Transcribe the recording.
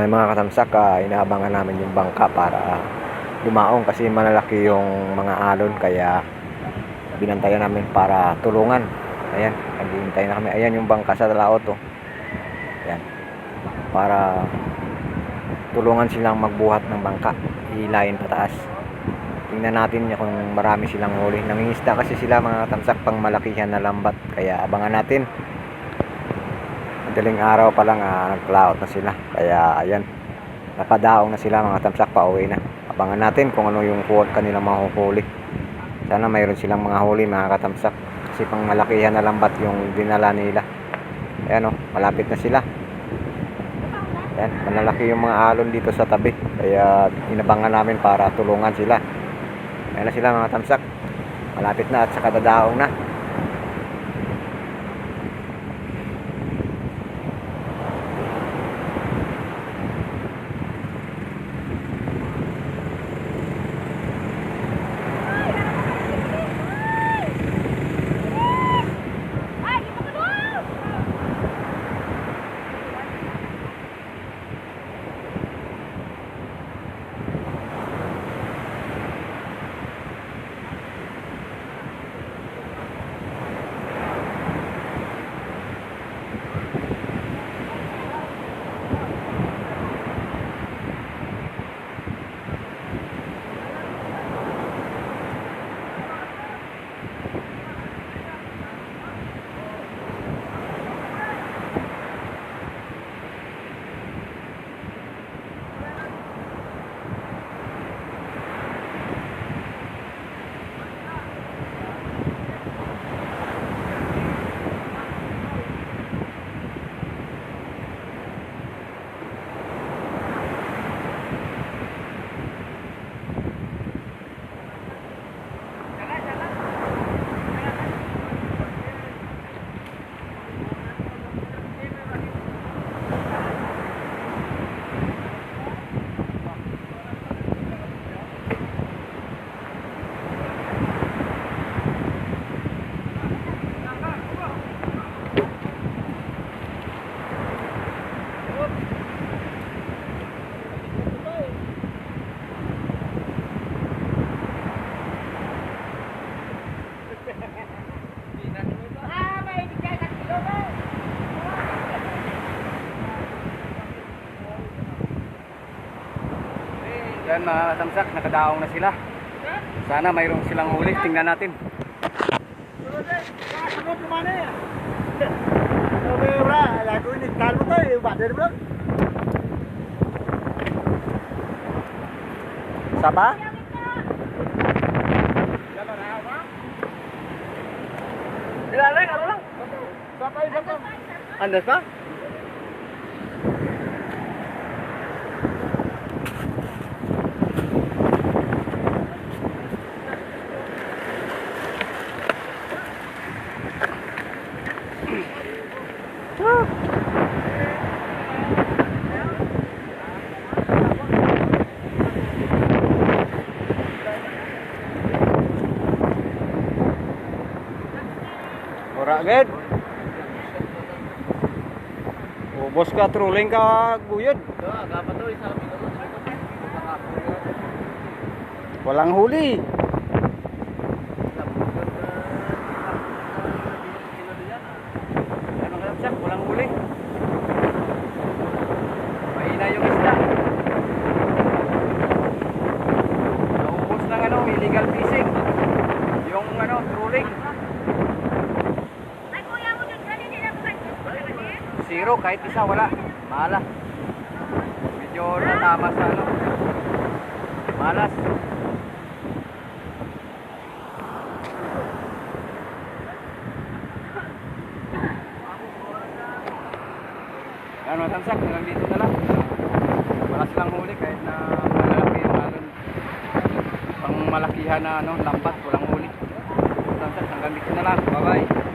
Ah, mga katamsak, ah, inaabangan namin yung bangka para dumaong kasi malalaki yung mga alon kaya binantayan namin para tulungan. Ayan, naghihintay na kami. Ayan yung bangka sa laot oh. Ayan. Para tulungan silang magbuhat ng bangka. Hilayin pataas. Tingnan natin kung marami silang huli. Nangingisda kasi sila mga katamsak pang malakihan na lambat. Kaya abangan natin. Madaling araw pa lang ah, nag-cloud na sila. Kaya ayan, napadaong na sila mga tamsak pa uwi na. Abangan natin kung ano yung kuha kanilang mahuhuli. Sana mayroon silang mga huli mga katamsak. Kasi pang malakihan na lambat yung dinala nila. Ayan o, malapit na sila. Ayan, malalaki yung mga alon dito sa tabi. Kaya inabangan namin para tulungan sila. Ayan na sila mga tamsak. Malapit na at saka dadaong na. Yan mga katamsak, nakadaong na sila. Sana mayroon silang huli. Tingnan natin. Sapa? Andas pa? Agad. Ubos ka, trolling ka, guyod. Walang huli. Yan mga katamsak, walang huli. Mahina yung isda. Naubos ng ano, illegal fishing. Yung ano, trolling. Ay, kuya mo dyan, dali nila bukan. Zero, kahit isa, wala. Mahala. Medyo natama sa ano. Malas. Yan mga tamsak, hanggang dito na lang. Wala silang huli kahit na malalaki yung alon. Pang malakihan na ano, lambat, walang huli. Tamsak, hanggang dito na lang. Bye-bye.